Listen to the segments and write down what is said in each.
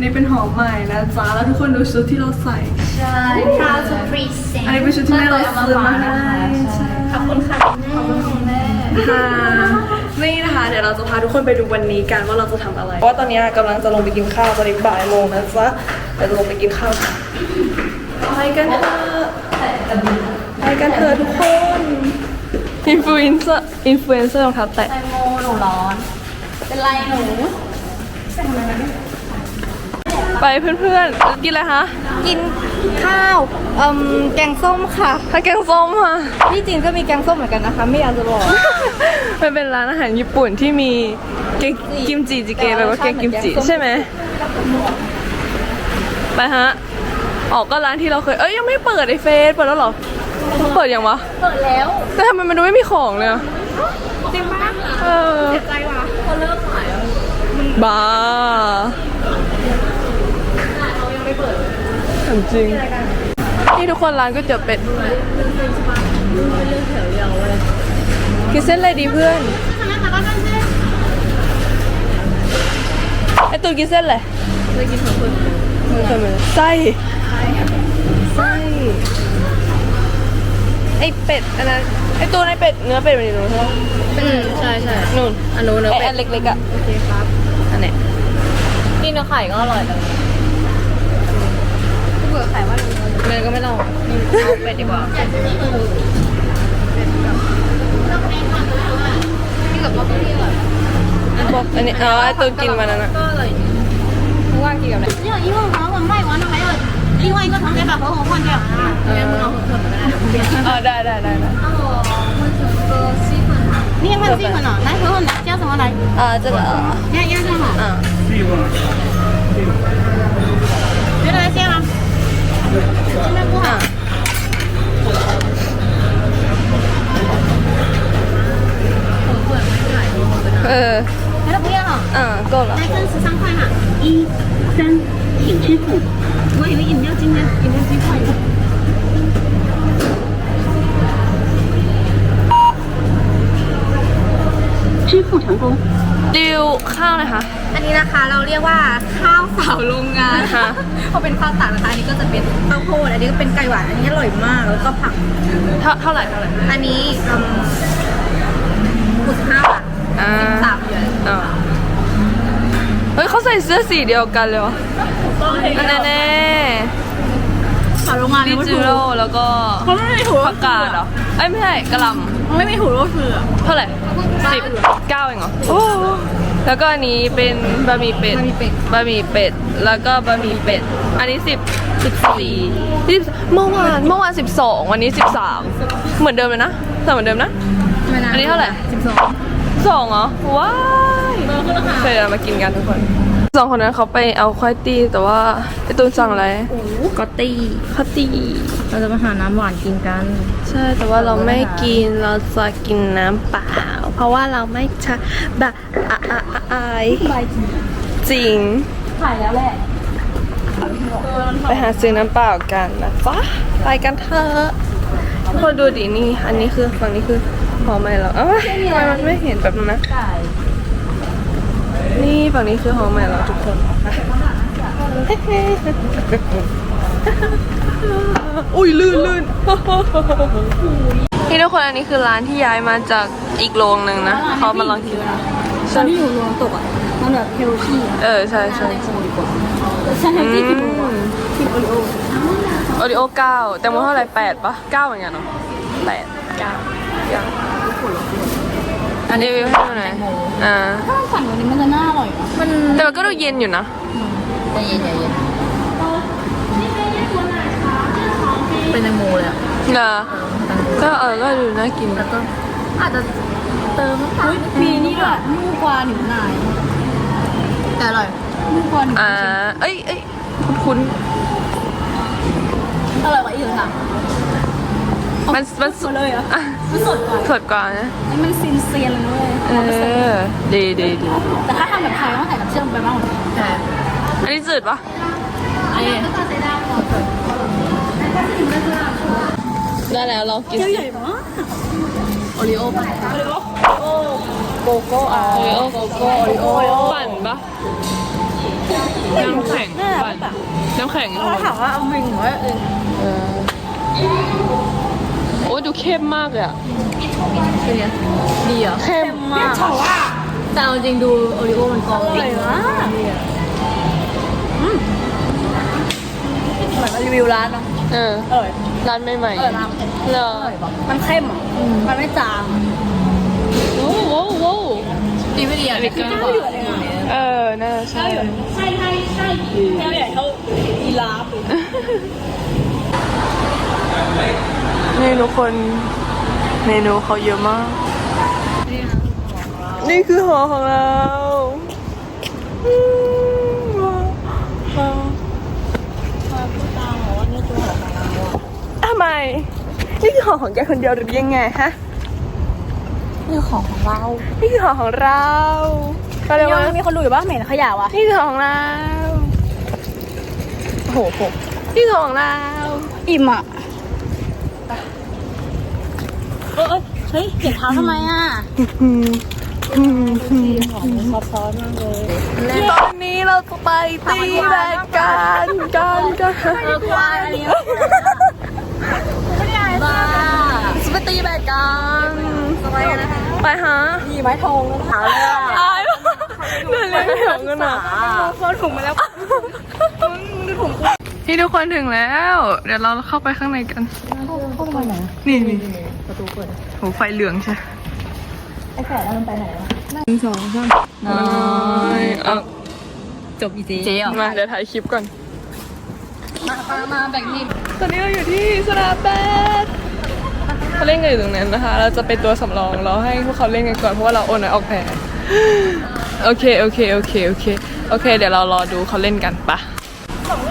นี่เป็นหอมใหม่นะจ๊ะแล้วทุกคนดูชุดที่เราใส่ ใช่ proud to present อันนี้เป็นชุดที่แม่เราซื้อมาให้ใช่ขอบคุณค่ะขอบคุณคุณแม่ค่ะนี่นะคะเดี๋ยวเราจะพาทุกคนไปดูวันนี้กันว่าเราจะทำอะไร เพราะว่าตอนนี้กำลังจะลงไปกินข้าวตอนนี้บ่ายโมงนะจ๊ะเดี๋ยวจะลงไปกินข้าวกันไปกันเถอะไปกันเถอะทุกคนอินฟลูเอนเซอร์อินฟลูเอนเซอร์รองเท้าแตะแตงโมหนูร้อน เป็นไรหนูไปเพื่อนๆ กินอะไรคะ กินข้าวเอ่มแกงส้มค่ะ ถ้าแกงส้มค่ะ ที่จีนก็มีแกงส้มเหมือนกันนะคะ ไม่อยากจะบอก มันเป็นร้านอาหารญี่ปุ่นที่มีเกงกิมจิจิเกะแปลว่าแกงกิมจิใช่ไหม ไปฮะ ออกก็ร้านที่เราเคย เอ้ยยังไม่เปิดไอเฟสเปิดแล้วเหรอ เปิดยังวะ เปิดแล้ว แต่ทำไมมันดูไม่มีของเลยอะจริงปะเออใจว่ะเขาเลิกขายแล้วบ้า ถามจริง นี่ทุกคนร้านก๋วยเตี๋ยวเป็ดกินเส้นอะไรดีเพื่อนไอตูนกินเส้นอะไรไม่กินของคุณไส้ไส้ไอเป็ดอันนั้นไอตูนไอเป็ดเนื้อเป็ดมันอยู่นู้นใช่ไหมอืมใช่ใช่นู่นอันนู้นเนื้อไอเป็อัดนเล็กๆอะโอเคครับอันเนี้ยนี่เนื้อไข่ก็อร่อยเลย เบื่อไข่ว่าเนื้อก็ไม่ต้องเอาเป็ดดีกว่านี่กับมะเขือ บอกอันนี้อ๋อไอตูนกินมานั้นอ่ะ ก็อร่อยเพราะว่ากินกับอะไร 只有一份黄我卖完了，还有另外一个同学把合同换掉。 เนื้อมึงเอาเผือกมาได้ อ๋อได้ได้ได้ได้ 你也卖这个呢？来合同来加什么来？ อ่า这个压压上好。 อ่า 觉得来先吗？ 呃，觉得不要了。嗯，够了。来跟十三块哈，一、三，请支付。我以为饮料今天饮料机换呢。支付成功。丢，看了哈。 อันนี้นะคะเราเรียกว่าข้าวสาวโรงงานค่ะเพราะเป็นข้าวตากนะคะอันนี้ก็จะเป็นข้าวโพดอันนี้ก็เป็นไก่หวานอันนี้อร่อยมากแล้วก็ผัก เท่าเท่าไหร่เท่าไหร่อันนี้หกสิบห้าบาทอ่าสามเหรียญอ่าเฮ้ยเขาใส่เสื้อสีเดียวกันเลยวะอันแน่แน่สาวโรงงานๆดิจิโร่แล้วก็เขาไม่มีถั่วผักกาดเหรอเอ้ยไม่ใช่กระหลไม่มีถั่วโรสเสือำเท่าไหร่สิบเก้าเองเหรอโอ้ แล้วก็อันนี้เป็นบะหมี่เป็ด บะหมี่เป็ด บะหมี่เป็ด แล้วก็บะหมี่เป็ด อันนี้สิบสิบสี่สิบเมื่อวานเมื่อวานสิบสองวันนี้สิบสามเหมือนเดิมเลยนะแต่เหมือนเดิมนะ อันนี้เท่าไหร่สิบสองสองเหรอ ว้ายเคยเรามากินกันทุกคนสองคนนั้นเขาไปเอาควายตีแต่ว่าไอตูนสั่งอะไรก็ตีข้าวตีเราจะมาหาน้ำหวานกินกัน ใช่แต่ว่าเราไม่กินเราจะกินน้ำเปล่าเพ ราะว่าเราไม่ชะแบบอะอะอะอายจริงถ่ายแล้วแหละไปหาซื้อน้ำเปล่ากันนะจ๊ะไปกันเถอะทุกคนดูดินี่ อันนี้คือฝั่งนี้คือหอมไหมเหรอเอ้ยทำไมมันไม่เห็นแบบนั้นนะ นี่ฝั่งนี้คือหอมใหม่แล้วทุกคนอุ้ยลื่นลื่น นี่ทุกคนอันนี้คือร้านที่ย้ายมาจากอีกโรงหนึ่งนะเขามาลองกินตอนที่อยู่รวมตกอะมันแบบเฮลที่เออใช่ใช่ใช่ฉันเฮลที่กินกินโอริโอโอริโอเก้าแต่โมเท่าไหร่แปดปะเก้าเหมือนกันเนาะแปดเก้าเก้าอันนี้วิวให้ดูหน่อยอ่าถ้ามันสั่งวันนี้มันจะน่าอร่อยอะมันแต่มันก็ดูเย็นอยู่นะใจเย็นใจเย็นเป็นแตงโมเลยอะเนอะ ก็เออก็ดูน่ากินแล้วก็อาจจะเติมน้ำตาลมีนี่ด้วยมูกวาหนิวนายแต่อร่อยมูกวาหนิวอ่าเอ้ยเอ้ยคุ้นอร่อยกว่าอีกค่ะๆมันมันสดเลยอะอะมันสดกว่าสดกว่านะนี่มันซีนเซียนเลย เออดีดีดีแต่ถ้าทำแบบไทยต้องใส่น้ำเชื่อมไปบ้างแต่อันนี้จืดปะไอ้ ได้แล้วเรากินเจ้าใหญ่มากโอริโอป่ะโกโก้อะโอริโอโกโก้โอริโอปั่นปะน้ำแข็งปั่นน้ำแข็งถ้าถามว่าเอามิงหรือว่าเองเออโอ้ยดูเข้มมากเลยอะเป็นไงดีเหรอเข้มมากแต่เอาจริงดูโอริโอมันกรอบจริงมากเหมือนมารีวิวร้านเนาะ เอออร่อยร้านใหม่เออร้านมันๆเหรอมันเข้มอะมันไม่จางโว้วโว้วโว้วดีไม่ดีอะคือเจ้าอยู่อะไรเงี้ยเออน่าใช่ใช่ใช่ใช่แก้วใหญ่เท่าอีลาฟนี่ทุกคนเมนูเขาเยอะมาก นี่คือหอของเราอืมว้าวว้าว ทำไม นี่คือหอของแกคนเดียวหรือยังไงฮะ นี่ของของเรานี่คือหอของเราก็เลยกว่ายังมีคนดูอยู่ป่ะเหม็นขยะวะนี่คือหอของเราโอ้โหโหนี่คือหอของเรา อิ่มอะเออเฮ้ยเปลี่ยนเท้าทำไมอะอืมอืมอืมของซับซ้อนมากเลยตอนนี้เราจะไปตีแบดกันกันกันเออควายอันนี้บ้าจะไป ตีแบดกันไปกันนะคะไปหามีไม้ทองแล้วนะอายเดินเลี้ยงแถวกันอะเขาถุงมาแล้วที่ทุกคนถึงแล้ว เดี๋ยวเราเข้าไปข้างในกันเข้าไปไหนนี่นี่ประตูเปิดโหไฟเหลืองใช่ไอ้แฝดมันไปไหนวะหนึ่งสองสามน้อยเอาจบอีเจ๊เจ๊มาเดี๋ยวถ่ายคลิปก่อนมามามาแบ่งทีมตอนนี้เราอยู่ที่สนามแบด เขาเล่นกันอยู่ตรงนั้นนะคะ เราจะเป็นตัวสำรองเราให้พวกเขาเล่นกันก่อนเพราะว่าเราโอนไว้ออกแพ้โอเคโอเคโอเคโอเคโอเค เดี๋ยวเรารอดูเขาเล่นกันปะโอ้โห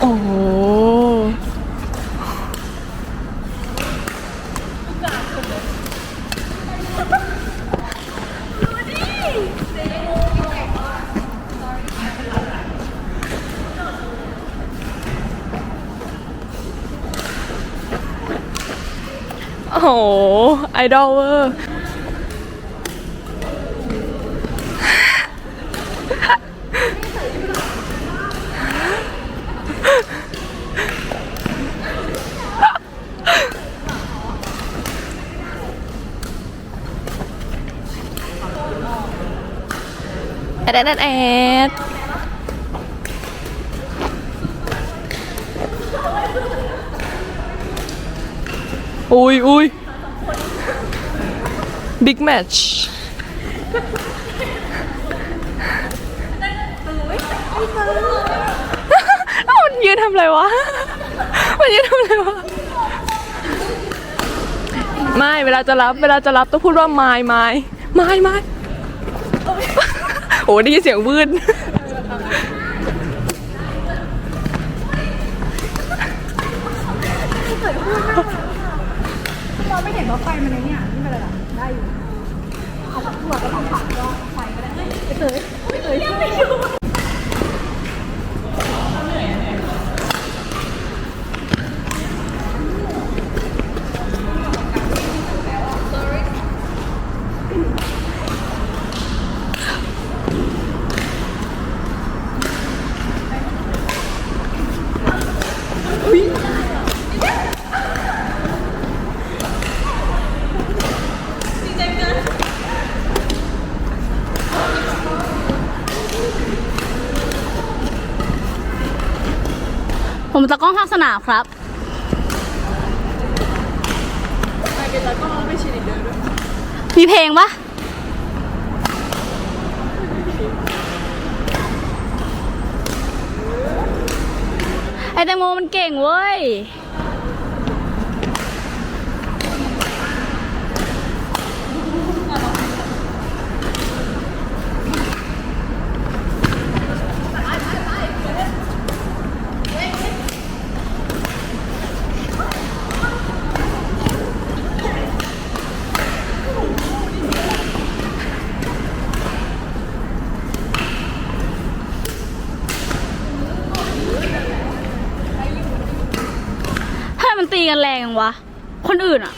โอ้โห ไอดอลเวอร์แอดแอดแอดแอุ้ยอุ้ยบิ๊กแมทช์มันยืนทำอะไรวะ มันยืนทำอะไรวะ ไม่ เวลาจะรับ เวลาจะรับต้องพูดว่าไม่ไม่ไม่ไม่โอ้ได้ยินเสียงวืด ผมตะกล้องภาคสนามครับมีเพลงปะไอแตงโมมันเก่งเว้ย เองวะ คนอื่นอะ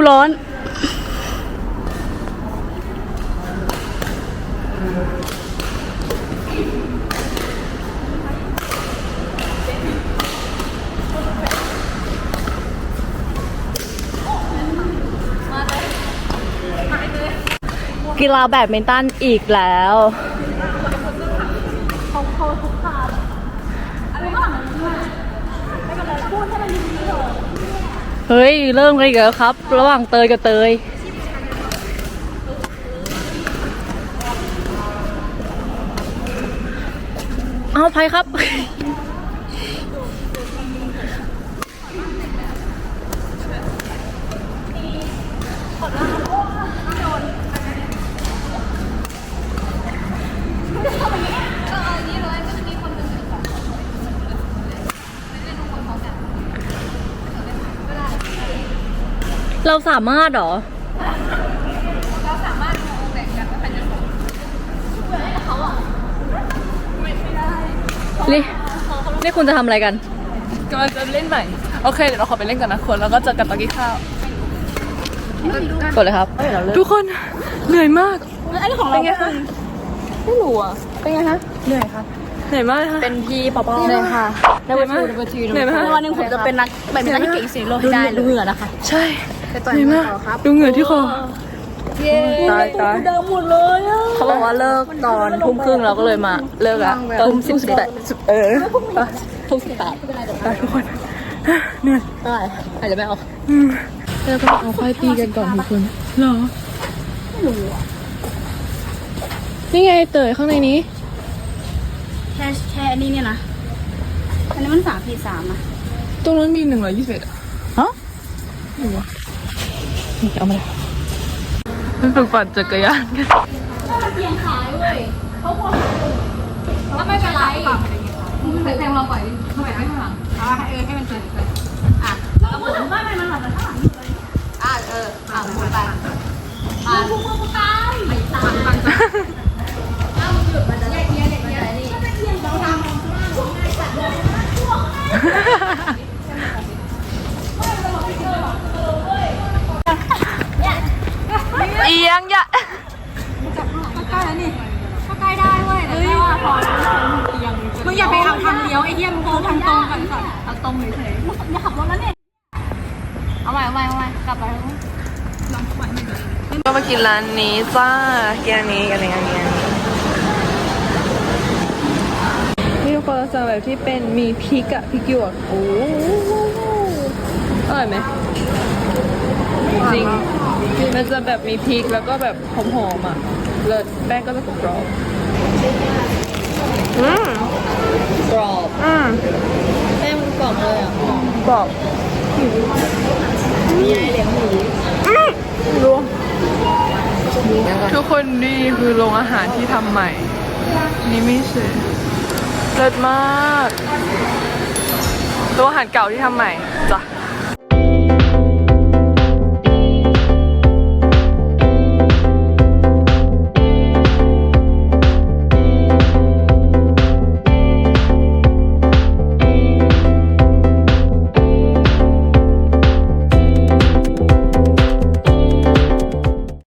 กูร้อน กีฬาแบดมินตันอีกแล้ว เฮ้ย เริ่มกันอีกแล้วครับ ระหว่างเตยกับเตย เอาไปครับ เราสามารถเหรอนี่นี่คุณจะทำอะไรกันกำลังจะเล่นใหม่ โอเค เดี๋ยวเราขอไปเล่นกันนะคนแล้วก็เจอกันตอนกินข้าวกดเลยครับ ทุกคนเหนื่อยมากอันนี้ของเราเป็นไงคะไม่รู้อะเป็นไงคะเหนื่อยค่ะเหนื่อยมากเลยค่ะเป็นพี่ปอปอเลยค่ะเหนื่อยมากเหนื่อยมากวันหนึ่งผมจะเป็นนักแบบนักที่เก่งสีโลกให้ได้เลยเหงื่อนะคะ ใช่ เหนื่อยมากดูเหงื่อที่คอตายตายเดิมหมดเลยอะเขาบอกว่าเลิกตอนทุ่มครึ่งเราก็เลยมา เลิกอะทุ่มสิบแปดเออทุกสิบแปดไปทุกคนเหนื่อยได้อาจจะไม่เอาอืมเราต้องเอาค่อยตีกันก่อนทุกคนเหรอไม่รู้อะนี่ไงเตยข้างในนี้ แค่แค่นี้เนี่ยนะ อันนี้มันสามขีดสามอะตรงนั้นมีหนึ่งร้อยยี่สิบเอ็ดฮะเอา มาเลยมันฝึกปั่นจักรยานกันเพียงขายเว้ยเขาบอกถ้าไม่เป็นไรแต่แทงเราปล่อยทำไมไม่ข้างหลังอ่าเออให้มันเกิดอะแล้วพูดถึงบ้านมันหลังแต่ข้างหลังอยู่เลยอะเอออะพูดไปอะพูดพูดตายไม่ตายฟังจ้ะอ้าวมันหยุดมันจะแยกแยกแยกแยกนี่เราทำ ยงอย่าก็ใกล้แล้วนี่ก็ใกล้ได้เว้ยแต่แค่ว่าพอมึงอย่าไปเอาทางเลี้ยวไอ้เหี้ยมึงโค้งทางตรงก่อนก่อนเอาตรงเฉยๆมึงอย่าขับรถแล้วเนี่ยเอาใหม่เอาใหม่เอาใหม่กลับไปก็มากินร้านนี้จ้ากินอันนี้กันนี้อันนี้อันนี้นี่ทุกคนเราสั่งแบบที่เป็นมีพริกอะพริกหยวกโอ้โหอร่อยไหมจริง มันจะแบบมีพริกแล้วก็แบบหอมๆอะ เลิศแป้งก็จะกรอบอืมกรอบอืมแป้งมันกรอบเลยอะกรอบมีอะไรเหลียงหมูรวมทุกคนนี่คือโรงอาหารที่ทำใหม่ นี่ไม่ใช่เลิศมากโรงอาหารเก่าที่ทำใหม่จ้ะ